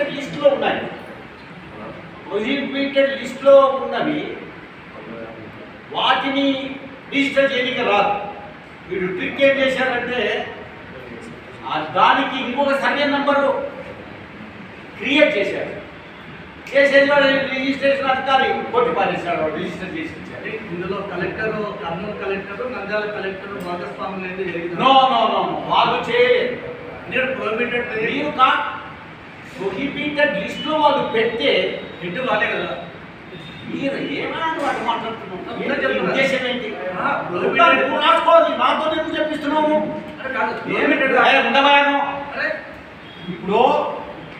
Prohibited లిస్ట్లో ఉన్నాయి. Prohibited లిస్ట్లో ఉన్నవి వాటిని రిజిస్టర్ చేయడానికి రాదు. వీడు ట్రిక్ ఏం చేశారంటే దానికి ఇంకొక సర్వే నంబరు క్రియేట్ చేశారు చేసేది రిజిస్ట్రేషన్ అధికారి కొట్టి పారేశాడు వాడు రిజిస్టర్ చేసి ఇందులో collector Kurnool collector Nandyal collector అనేది జరిగింది నో నో నో వాళ్ళు చేయలేదు. మీరు కా ప్రొహిబిటెడ్ లిస్ట్లో వాళ్ళు పెడితే ఇంటి వాళ్ళే కదా. మీరు ఏమైనా వాటి మాట్లాడుతున్నాం. ఉద్దేశం ఏంటి? నువ్వు రాసుకోవాలి. నాతో ఎందుకు prohibited ఉండవాను అరే ఇప్పుడు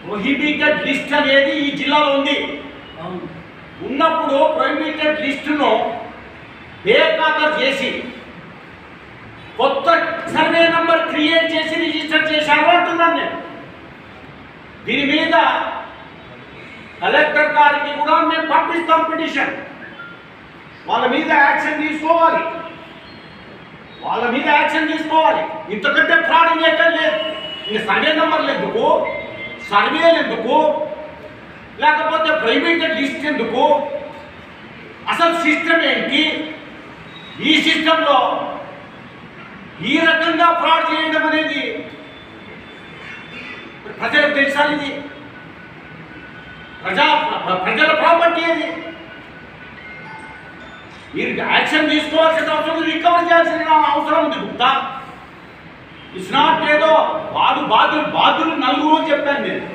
ప్రొహిబిటెడ్ లిస్ట్ అనేది ఈ జిల్లాలో ఉంది. ఉన్నప్పుడు ప్రొహిబిటెడ్ లిస్టును బేఖాతరు చేసి కొత్త సర్వే నంబర్ క్రియేట్ చేసి రిజిస్టర్ చేశారు అంటున్నాను నేను. దీని మీద కలెక్టర్ గారికి కూడా మేము పంపిస్తాం పిటిషన్. వాళ్ళ మీద యాక్షన్ తీసుకోవాలి. వాళ్ళ మీద యాక్షన్ తీసుకోవాలి. ఇంతకంటే ఫ్రాడ్ ఇంకెక్కడ లేదు. ఇంక సర్వే నెంబర్లు ఎందుకు? సర్వేలు ఎందుకు? లేకపోతే ప్రైవేట్ లిస్ట్ ఎందుకు? అసలు సిస్టమ్ ఏంటి? ఈ సిస్టంలో ఈ రకంగా ఫ్రాడ్ చేయడం అనేది ప్రజలకు తెలిసాలి ఇది ప్రజా ప్రజల ప్రాపర్టీ అది మీరు యాక్షన్ తీసుకోవాల్సిన అవసరం రికవర్ చేయాల్సిన అవసరం ఉంది గుప్తా. ఇట్స్ నాట్ ఏదో వాడు బాధ్యులు బాధ్యులు నలుగురు అని చెప్పాను నేను.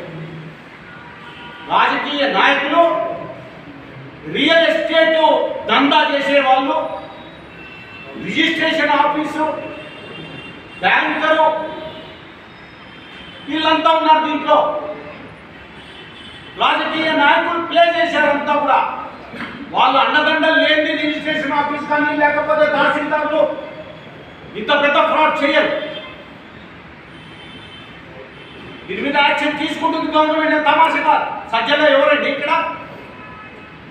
రాజకీయ నాయకులు రియల్ ఎస్టేట్ దందా చేసే వాళ్ళు రిజిస్ట్రేషన్ ఆఫీసు బ్యాంకరు వీళ్ళంతా ఉన్నారు దీంట్లో. రాజకీయ నాయకులు ప్లే చేశారంతా కూడా. వాళ్ళ అన్నదండలు లేని రిజిస్ట్రేషన్ ఆఫీస్ కానీ లేకపోతే తహసీల్దార్లు ఇంత పెద్ద ఫ్రాడ్ చేయరు. దీని మీద యాక్షన్ తీసుకుంటుంది గవర్నమెంట్ తమాషగా సజ్జలో ఎవరండి ఇక్కడ?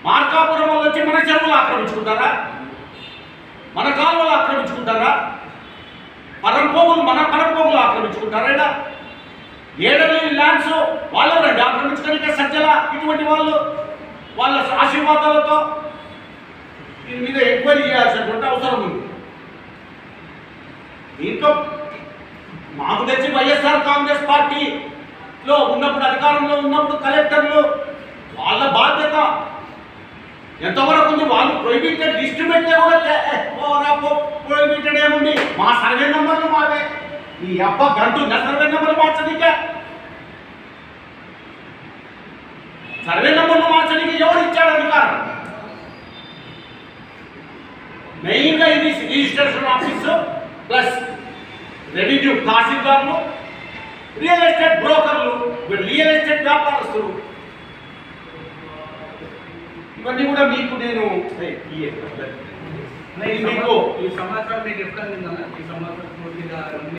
మార్కాపురం వాళ్ళు వచ్చి మన చెరువులు ఆక్రమించుకుంటారా? మన కాలువలు ఆక్రమించుకుంటారా? పరంపోగులు మన పరంపోగులు ఆక్రమించుకుంటారా ఇలా ఏడబ్ల్యూ ల్యాండ్స్ వాళ్ళు రండి సజ్జల ఇటువంటి వాళ్ళు. వాళ్ళ ఆశీర్వాదాలతో దీని మీద ఎంక్వైరీ చేయాల్సినటువంటి అవసరం ఉంది. దీంతో మాకు తెచ్చి వైఎస్ఆర్ కాంగ్రెస్ పార్టీలో ఉన్నప్పుడు అధికారంలో ఉన్నప్పుడు కలెక్టర్లు వాళ్ళ బాధ్యత. ఎంతవరకు ఉంది వాళ్ళు ప్రొహిబిటెడ్ లిస్ట్ పెడితే కూడా ప్రొహిబిటెడ్ ఏముంది? మా సర్వే నెంబర్లు మావే. ఈ అబ్బ గంటు సర్వే నెంబర్లు మార్చనీకే. సర్వే నెంబర్లు మార్చడానికి ఎవరు ఇచ్చాడు అధికారం? మెయిన్గా ఇది రిజిస్ట్రేషన్ ఆఫీస్ ప్లస్ రెవెన్యూ తహసీల్దార్లు రియల్ ఎస్టేట్ బ్రోకర్లు రియల్ ఎస్టేట్ వ్యాపారస్తులు. ఇవన్నీ కూడా మీకు నేను మీకు ఈ సంవత్సరం మీకు ఎప్పుడు ఈ సంవత్సరం పూర్తిగా